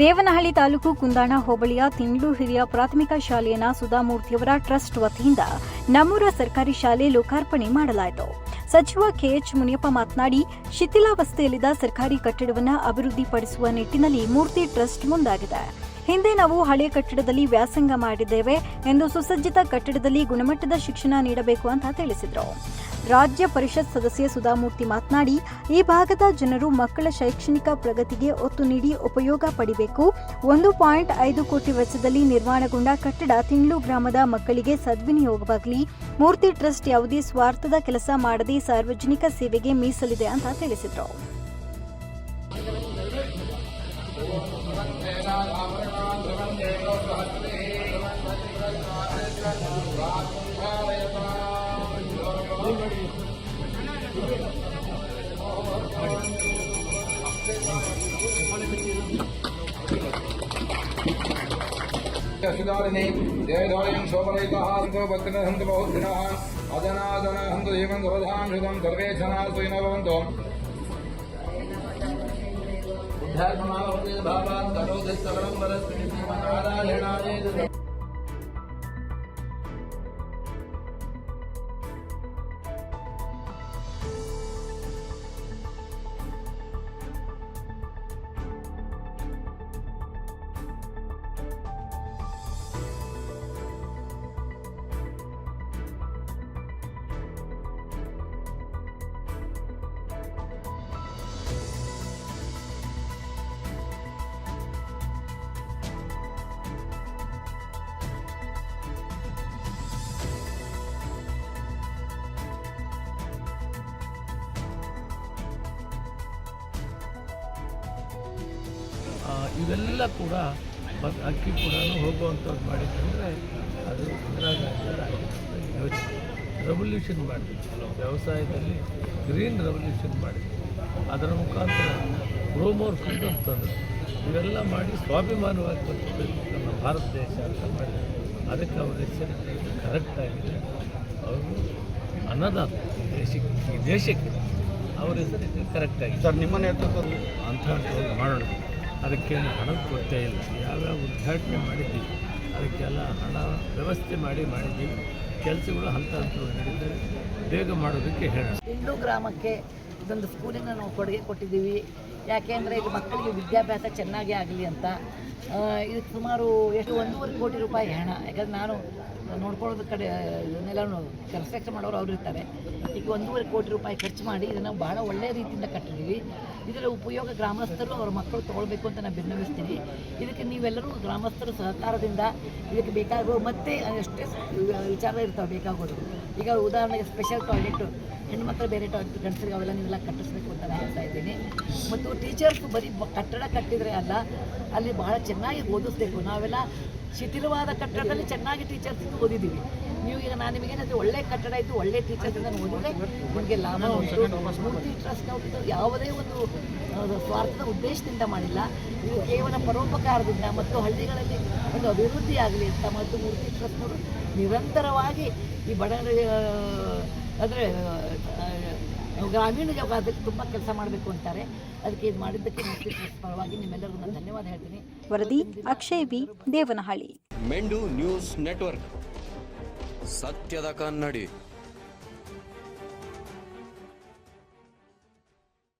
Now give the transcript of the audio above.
ದೇವನಹಳ್ಳಿ ತಾಲೂಕು ಕುಂದಾಣ ಹೋಬಳಿಯ ತಿಂಗಳು ಹಿರಿಯ ಪ್ರಾಥಮಿಕ ಶಾಲೆಯನ್ನ ಸುಧಾಮೂರ್ತಿಯವರ ಟ್ರಸ್ಟ್ ವತಿಯಿಂದ ನಮ್ಮೂರ ಸರ್ಕಾರಿ ಶಾಲೆ ಲೋಕಾರ್ಪಣೆ ಮಾಡಲಾಯಿತು. ಸಚಿವ ಕೆಎಚ್ ಮುನಿಯಪ್ಪ ಮಾತನಾಡಿ, ಶಿಥಿಲಾವಸ್ಥೆಯಲ್ಲಿದ್ದ ಸರ್ಕಾರಿ ಕಟ್ಟಡವನ್ನು ಅಭಿವೃದ್ಧಿಪಡಿಸುವ ನಿಟ್ಟಿನಲ್ಲಿ ಮೂರ್ತಿ ಟ್ರಸ್ಟ್ ಮುಂದಾಗಿದೆ. ಹಿಂದೆ ನಾವು ಹಳೆ ಕಟ್ಟಡದಲ್ಲಿ ವ್ಯಾಸಂಗ ಮಾಡಿದ್ದೇವೆ ಎಂದು ಸುಸಜ್ಜಿತ ಕಟ್ಟಡದಲ್ಲಿ ಗುಣಮಟ್ಟದ ಶಿಕ್ಷಣ ನೀಡಬೇಕು ಅಂತ ತಿಳಿಸಿದರು. ರಾಜ್ಯ ಪರಿಷತ್ ಸದಸ್ಯ ಸುಧಾಮೂರ್ತಿ ಮಾತನಾಡಿ, ಈ ಭಾಗದ ಜನರು ಮಕ್ಕಳ ಶೈಕ್ಷಣಿಕ ಪ್ರಗತಿಗೆ ಒತ್ತು ನೀಡಿ ಉಪಯೋಗ ಪಡಿಬೇಕು. ಒಂದು ಪಾಯಿಂಟ್ ಐದು ಕೋಟಿ ವೆಚ್ಚದಲ್ಲಿ ನಿರ್ಮಾಣಗೊಂಡ ಕಟ್ಟಡ ತಿಂಗ್ಳು ಗ್ರಾಮದ ಮಕ್ಕಳಿಗೆ ಸದ್ವಿನಿಯೋಗವಾಗಲಿ. ಮೂರ್ತಿ ಟ್ರಸ್ಟ್ ಯಾವುದೇ ಸ್ವಾರ್ಥದ ಕೆಲಸ ಮಾಡದೆ ಸಾರ್ವಜನಿಕ ಸೇವೆಗೆ ಮೀಸಲಿದೆ ಅಂತ ತಿಳಿಸಿದರು. శశుదారిణి జయధోయం శోభరైత హంతో భక్తిన హంతు బహుద్ధిన అదనాదన హంతు దేవం దురధాం శుతం ಇವೆಲ್ಲ ಕೂಡ ಅಕ್ಕಿ ಕೂಡ ಹೋಗುವಂಥದ್ದು ಮಾಡಿದ್ದಂದರೆ ಅದು ಇಂದಿರಾ ಆಗಿರ್ತಕ್ಕಂಥ ಯೋಚನೆ ರೆವಲ್ಯೂಷನ್ ಮಾಡಿದ್ರು. ವ್ಯವಸಾಯದಲ್ಲಿ ಗ್ರೀನ್ ರೆವಲ್ಯೂಷನ್ ಮಾಡಿದ್ವಿ ಅದರ ಮುಖಾಂತರ ಪ್ರೋಮೋರ್ ಫುಡ್ ಅಂತಂದರು ಇವೆಲ್ಲ ಮಾಡಿ ಸ್ವಾಭಿಮಾನವಾಗಿ ಬದುಕಬೇಕು ನಮ್ಮ ಭಾರತ ದೇಶ ಅಂತ ಮಾಡಿದ್ರು. ಅದಕ್ಕೆ ಅವ್ರ ಹೆಸರು ಕರೆಕ್ಟಾಗಿದೆ ಅವರು ಅನ್ನದಾತ ದೇಶಕ್ಕೆ ಈ ದೇಶಕ್ಕೆ ಅವ್ರ ಹೆಸರು ಕರೆಕ್ಟಾಗಿದೆ ಸರ್ ನಿಮ್ಮ ನೇತೃತ್ವದಲ್ಲಿ ಅಂತ ಮಾಡೋಣ. ಅದಕ್ಕೇನು ಹಣದ ಕೊರತೆ ಇಲ್ಲ. ಯಾವ್ಯಾವ ಉದ್ಘಾಟನೆ ಮಾಡಿದ್ದೀವಿ ಅದಕ್ಕೆಲ್ಲ ಹಣ ವ್ಯವಸ್ಥೆ ಮಾಡಿ ಮಾಡಿದ್ದೀವಿ ಕೆಲಸಗಳು ಹಂತ ಹಂತವಾಗಿ ನಡೀತವೆ. ಬೇಗ ಮಾಡೋದಕ್ಕೆ ಹೇಳೋಣ. ಗ್ರಾಮಕ್ಕೆ ಇದೊಂದು ಸ್ಕೂಲಿನ ನಾವು ಕೊಡುಗೆ ಕೊಟ್ಟಿದ್ದೀವಿ. ಯಾಕೆಂದರೆ ಇಲ್ಲಿ ಮಕ್ಕಳಿಗೆ ವಿದ್ಯಾಭ್ಯಾಸ ಚೆನ್ನಾಗಿ ಆಗಲಿ ಅಂತ. ಇದು ಸುಮಾರು ಎಷ್ಟು, ಒಂದೂವರೆ ಕೋಟಿ ರೂಪಾಯಿ ಹಣ. ಯಾಕಂದ್ರೆ ನಾನು ನೋಡ್ಕೊಳ್ಳೋದು ಕಡೆ ಇದನ್ನೆಲ್ಲ ಕನ್ಸ್ಟ್ರಕ್ಷನ್ ಮಾಡೋರು ಅವ್ರು ಇರ್ತಾರೆ. ಈಗ ಒಂದೂವರೆ ಕೋಟಿ ರೂಪಾಯಿ ಖರ್ಚು ಮಾಡಿ ಇದನ್ನು ಬಹಳ ಒಳ್ಳೆಯ ರೀತಿಯಿಂದ ಕಟ್ಟಿದ್ದೀವಿ. ಇದರ ಉಪಯೋಗ ಗ್ರಾಮಸ್ಥರು ಅವರ ಮಕ್ಕಳು ತೊಗೊಳ್ಬೇಕು ಅಂತ ನಾನು ಭಿನ್ನವಿಸ್ತೀನಿ ಇದಕ್ಕೆ ನೀವೆಲ್ಲರೂ ಗ್ರಾಮಸ್ಥರು ಸಹಕಾರದಿಂದ ಇದಕ್ಕೆ ಬೇಕಾಗೋ ಮತ್ತೆ ಎಷ್ಟೇ ವಿಚಾರ ಇರ್ತಾವೆ ಬೇಕಾಗೋದು. ಈಗ ಉದಾಹರಣೆಗೆ ಸ್ಪೆಷಲ್ ಟಾಯ್ಲೆಟ್ ಹೆಣ್ಮಕ್ಳು ಬೇರೆ ಟಾಯ್ಲೆಟ್ ಗಂಡಸರಿಗೆ ಅವೆಲ್ಲ ನೀವೆಲ್ಲ ಕಟ್ಟಿಸ್ಬೇಕು ಅಂತ ನಾನು ಹೇಳ್ತಾ ಇದ್ದೀನಿ. ಮತ್ತು ಟೀಚರ್ಸ್ ಬರೀ ಕಟ್ಟಡ ಕಟ್ಟಿದರೆ ಅಲ್ಲ, ಅಲ್ಲಿ ಬಹಳ ಚೆನ್ನಾಗಿ ಓದಿಸ್ಬೇಕು. ನಾವೆಲ್ಲ ಶಿಥಿಲವಾದ ಕಟ್ಟಡದಲ್ಲಿ ಚೆನ್ನಾಗಿ ಟೀಚರ್ಸ್ ಇದ್ದು ಓದಿದ್ದೀವಿ. ನೀವು ಈಗ ನಾನು ನಿಮಗೇನಾದರೂ ಒಳ್ಳೆ ಕಟ್ಟಡ ಇತ್ತು ಒಳ್ಳೆ ಟೀಚರ್ಸ್ ಇಂದ ಓದಿದ್ರೆ ನಿಮಗೆ ಲಾಭ ಉಂಟು. ಮೂರ್ತಿ ಟ್ರಸ್ಟ್ ಅವರು ಯಾವುದೇ ಒಂದು ಸ್ವಾರ್ಥದ ಉದ್ದೇಶದಿಂದ ಮಾಡಿಲ್ಲ. ಇದು ಕೇವಲ ಪರೋಪಕಾರದಿಂದ ಮತ್ತು ಹಳ್ಳಿಗಳಲ್ಲಿ ಒಂದು ಅಭಿವೃದ್ಧಿ ಆಗಲಿ ಅಂತ ಮತ್ತು ಮೂರ್ತಿ ಟ್ರಸ್ಟ್ನವರು ನಿರಂತರವಾಗಿ ಈ ಬಡ ಅಂದರೆ ಗ್ರಾಮೀಣ ಅದಕ್ಕೆ ತುಂಬ ಕೆಲಸ ಮಾಡಬೇಕು ಅಂತಾರೆ. ಅದಕ್ಕೆ ಇದು ಮಾಡಿದ್ದಕ್ಕೆ ಪರವಾಗಿ ನಿಮ್ಮೆಲ್ಲರಿಗೂ ನಾನು ಧನ್ಯವಾದ ಹೇಳ್ತೀನಿ. ವರದಿ ಅಕ್ಷಯ್ ಬಿ ದೇವನಹಳ್ಳಿ. ಮೆಂಡು ನ್ಯೂಸ್ ನೆಟ್ವರ್ಕ್. ಸತ್ಯದ ಕನ್ನಡಿ.